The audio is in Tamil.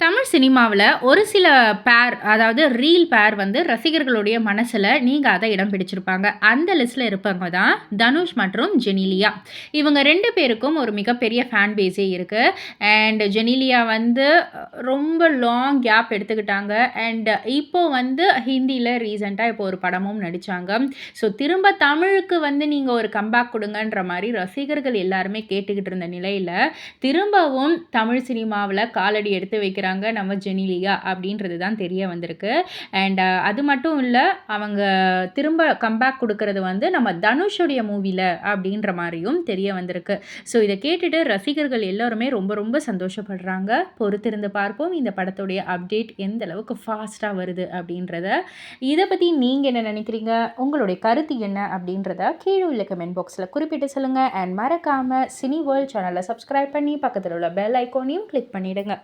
தமிழ் சினிமாவில் ஒரு சில பேர் அதாவது ரீல் பேர் வந்து ரசிகர்களுடைய மனசில் நீங்கள் அதை இடம் பிடிச்சிருப்பாங்க. அந்த லிஸ்ட்டில் இருப்பவங்க தான் தனுஷ் மற்றும் ஜெனிலியா. இவங்க ரெண்டு பேருக்கும் ஒரு மிகப்பெரிய ஃபேன் பேஸே இருக்குது அண்ட் ஜெனிலியா வந்து ரொம்ப லாங் கேப் எடுத்துக்கிட்டாங்க. அண்ட் இப்போ வந்து ஹிந்தியில் ரீசெண்டாக இப்போ ஒரு படமும் நடித்தாங்க ஸோ திரும்ப தமிழுக்கு வந்து நீங்கள் ஒரு கம்பேக் கொடுங்கன்ற மாதிரி ரசிகர்கள் எல்லாருமே கேட்டுக்கிட்டு இருந்த நிலையில் திரும்பவும் தமிழ் சினிமாவில் காலடி எடுத்து வைக்கிறாங்க நம்ம ஜெனிலியா அப்படின்றது தான் தெரிய வந்திருக்கு. அண்ட் uh, அது மட்டும் இல்லை அவங்க திரும்ப கம்பேக் கொடுக்கறது வந்து நம்ம தனுஷுடைய மூவியில் அப்படின்ற மாதிரியும் தெரிய வந்திருக்கு. ஸோ இதை கேட்டுட்டு ரசிகர்கள் எல்லோருமே ரொம்ப ரொம்ப சந்தோஷப்படுறாங்க. பொறுத்திருந்து பார்ப்போம் இந்த படத்துடைய அப்டேட் எந்த அளவுக்கு ஃபாஸ்ட்டாக வருது அப்படின்றத. இதை பற்றி நீங்கள் என்ன நினைக்கிறீங்க? உங்களுடைய கருத்து என்ன அப்படின்றத கீழே உள்ள கமெண்ட் பாக்ஸில் குறிப்பிட்டு சொல்லுங்கள் அண்ட் மறக்காமல் சினி வேர்ல்ட் சேனலை சப்ஸ்கிரைப் பண்ணி பக்கத்தில் உள்ள பெல் ஐக்கோனையும் கிளிக் பண்ணிவிடுங்க